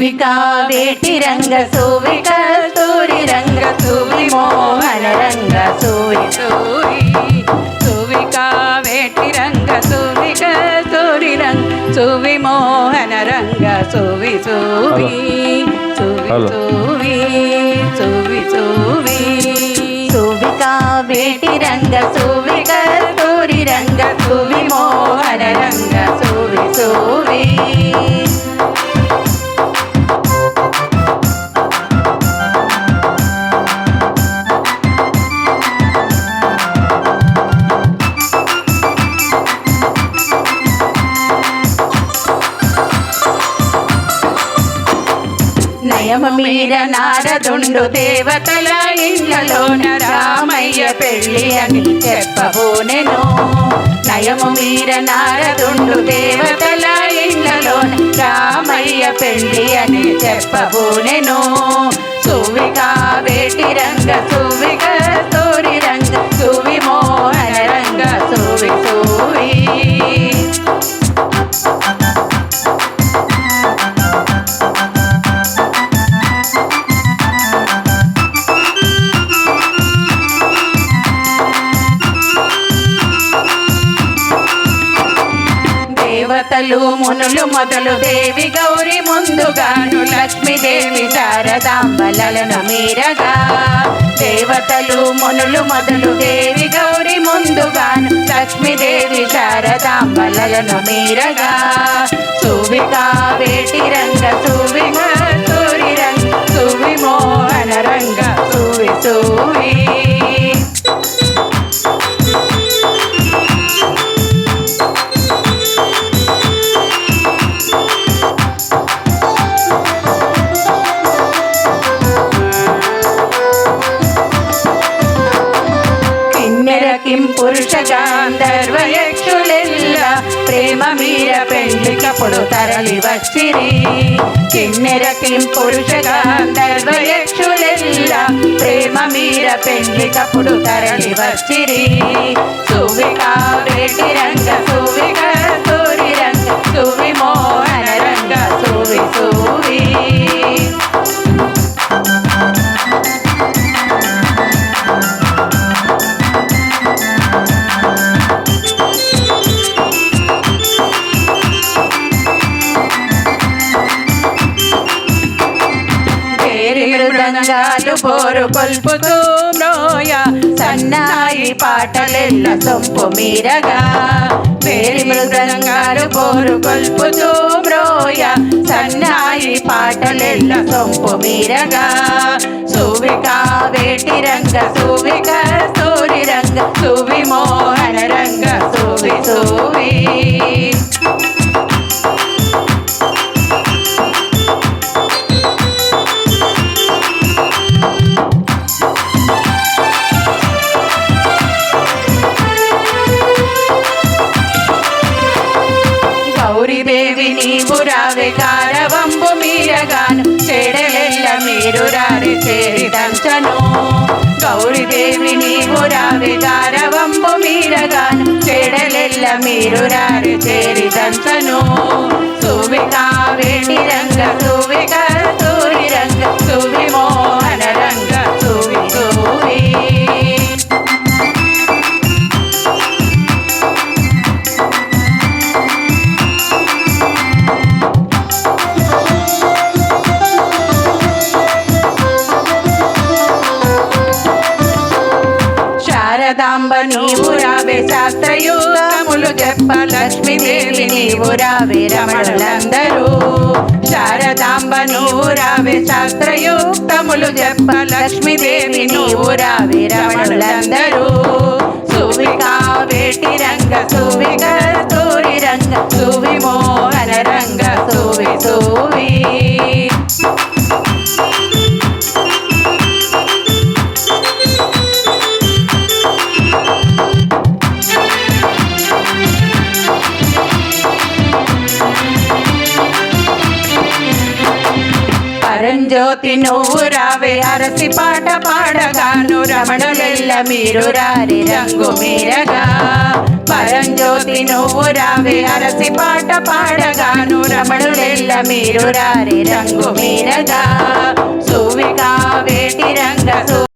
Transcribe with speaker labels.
Speaker 1: సువికా వేటి రంగ సువి కస్తూరి రంగ సువి మోహన రంగ సూరి
Speaker 2: సూరి సువికా వేటి రంగ సువి కస్తూరి రంగ సువి మోహన రంగ సువి సువి
Speaker 1: నయమ మీర నారదుండు దేవతల ఇళ్ళలోన రామయ్య పెళ్ళి అని చెప్పబోనెను నయము మీర నారదుండు దేవతల ఇళ్ళలోన రామయ్య పెళ్ళి అని చెప్పబోనెను సువిగా వేటి రంగ సువిగా తోరి దేవతలు మునులు మొదలు దేవి గౌరి ముందుగాను లక్ష్మీదేవి శారదాంబలను మీరగా. దేవతలు మునులు మొదలు దేవి గౌరి ముందుగాను లక్ష్మీదేవి శారదాంబలను మీరగా. సువిగా వేటి రంగ సువిమ. కిన్నెరకిం పురుష గాంధర్వ యక్షులెల్ల ప్రేమ మీర పెండ్లికప్పుడు తరలి వచ్చిరి. కిన్నెర కిం పురుష గాంధర్వ యక్షులెల్ల ప్రేమ మీర పెండ్లికప్పుడు తరలి వచ్చిరి. సువికా రంగ సువికా పేరి బోరు కొల్పుతూ మ్రోయ. సన్నాయి పాటలెల్ల సొంపు మీరగా. పేరి మృదంగాలు బోరు కొల్పుతూ మ్రోయ. సన్నాయి పాటలెల్ల సొంపు మీరగా. సువిక వేటి రంగ సువిక సూరి రంగ. సువి మోహన రంగ సువి సువి. గౌరీదేవి నీవు రావే కారవంబు మీరగాను. చెడలెల్ల మీరు రారి చేరి దంచను గౌరీదేవి నీవు రావే కారవంబు మీరగాను. చెడలెల్ల మీరు రారి చేరి దంచను సువిగా వేడి రంగ సువిక సూరి రంగ సువి శారదాంబ నీవు రావే శాస్త్రయుగములు చెప్ప లక్ష్మీదేవి నీవు రావే రమణులందరూ శారదాంబ నీవు రావే శాస్త్రయుక్తములు చెప్ప లక్ష్మీదేవి నీవు రావే రమణులందరూ సువికా వేటి రంగ సువిక
Speaker 2: పరంజ్యోతి నువ్వు రావే అరసి పాట పాడగాను రమణులెల్ల మీరు రారి రంగు మీరగా. పరంజ్యోతి నువ్వు రావే అరసి పాట పాడగాను రమణులెల్ల మీరు రారి రంగు మీరగా. సువిగా వేటి రంగ